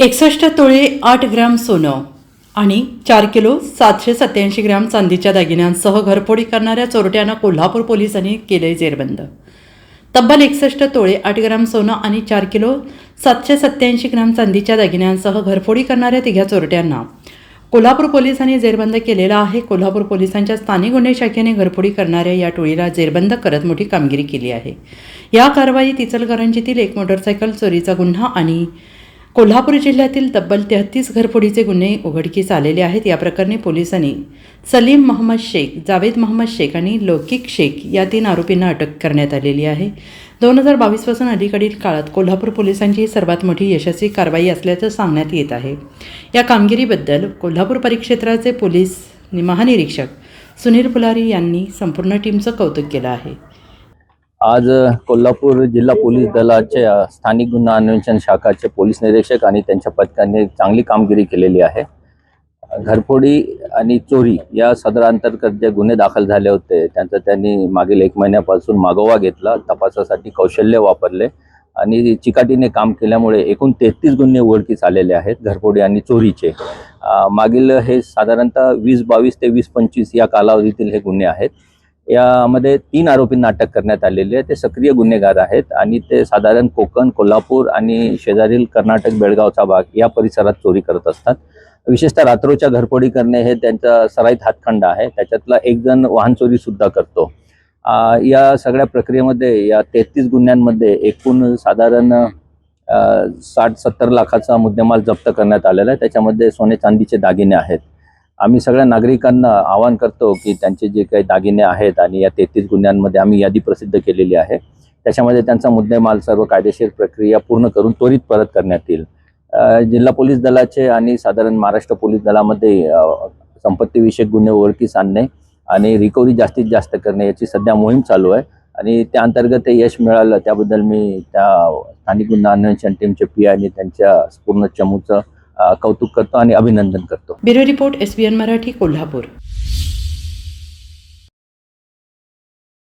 एकसष्ट तोळे आठ ग्रॅम सोनं आणि चार किलो सातशे सत्याऐंशी ग्रॅम चांदीच्या दागिन्यांसह घरफोडी करणाऱ्या चोरट्यांना कोल्हापूर पोलिसांनी केले जेरबंद. तब्बल एकसष्ट तोळे आठ ग्राम सोनं आणि चार किलो सातशे सत्याऐंशी ग्रॅम चांदीच्या दागिन्यांसह घरफोडी करणाऱ्या तिघ्या चोरट्यांना कोल्हापूर पोलिसांनी जेरबंद केलेला आहे. कोल्हापूर पोलिसांच्या स्थानिक गुन्हे शाखेने घरफोडी करणाऱ्या या टोळीला जेरबंद करत मोठी कामगिरी केली आहे. या कारवाईत इचलकरंजीतील एक मोटरसायकल चोरीचा गुन्हा आणि कोल्हापूर जिल्ह्यातील तब्बल तेहतीस घरफोडीचे गुन्हे उघडकीस आलेले आहेत. या प्रकरणी पोलिसांनी सलीम मोहम्मद शेख जावेद मोहम्मद शेख आणि लौकिक शेख या तीन आरोपींना अटक करण्यात आलेली आहे. दोन हजार बावीसपासून अलीकडील काळात कोल्हापूर पोलिसांची ही सर्वात मोठी यशस्वी कारवाई असल्याचं सांगण्यात येत आहे. या कामगिरीबद्दल कोल्हापूर परिक्षेत्राचे पोलीस महानिरीक्षक सुनील फुलारी यांनी संपूर्ण टीमचं कौतुक केलं आहे. आज कोल्हापूर जिल्हा पोलीस दलाचे स्थानिक गुन्हा अन्वेषण शाखाचे पोलीस निरीक्षक आणि त्यांच्या पथकाने चांगली कामगिरी केलेली आहे. घरफोडी आणि चोरी या सदरांतर्गत जे गुन्हे दाखल झाले होते त्यांचा त्यांनी मागील एक महिन्यापासून मागोवा घेतला तपासासाठी कौशल्य वापरले आणि चिकाटीने काम केल्यामुळे एकूण तेहतीस गुन्हे उघडकीस आलेले आहेत घरफोडी आणि चोरीचे. मागील हे साधारणतः वीस बावीस ते वीस पंचवीस या कालावधीतील हे गुन्हे आहेत. यामध्ये तीन आरोपींना अटक करण्यात आलेली आहे ते सक्रिय गुन्हेगार आहेत आणि ते साधारण कोकण कोल्हापूर आणि शेजारील कर्नाटक बेळगावचा भाग या परिसरात चोरी करत असतात. विशेषतः रात्रोच्या घरफोडी करणे हे त्यांचा सराईत हातखंड आहे. त्याच्यातला एक जण वाहन चोरी सुद्धा करतो. या सगळ्या प्रक्रियेमध्ये या तेहतीस गुन्ह्यांमध्ये एकूण साधारण साठ सत्तर लाखाचा मुद्देमाल जप्त करण्यात आलेला आहे. त्याच्यामध्ये सोने चांदीचे दागिने आहेत. आम्ही सगळ्या नागरिकांना आवाहन करतो की त्यांचे जे काही दागिने आहेत आणि या तेहतीस गुन्ह्यांमध्ये आम्ही यादी प्रसिद्ध केलेली आहे. त्याच्यामध्ये त्यांचा मुद्देमाल सर्व कायदेशीर प्रक्रिया पूर्ण करून त्वरित परत करण्यात येईल. जिल्हा पोलीस दलाचे आणि साधारण महाराष्ट्र पोलीस दलामध्ये संपत्तीविषयक गुन्हे ओळखीस आणणे आणि रिकव्हरी जास्तीत जास्त करणे याची सध्या मोहीम चालू आहे. आणि त्या अंतर्गत ते यश मिळालं त्याबद्दल मी त्या स्थानिक गुन्हा अन्वेषण टीमचे पी आणि त्यांच्या पूर्ण चमूचं कौतुक करतो आणि अभिनंदन करतो. Bureau report S B N Marathi Kolhapur.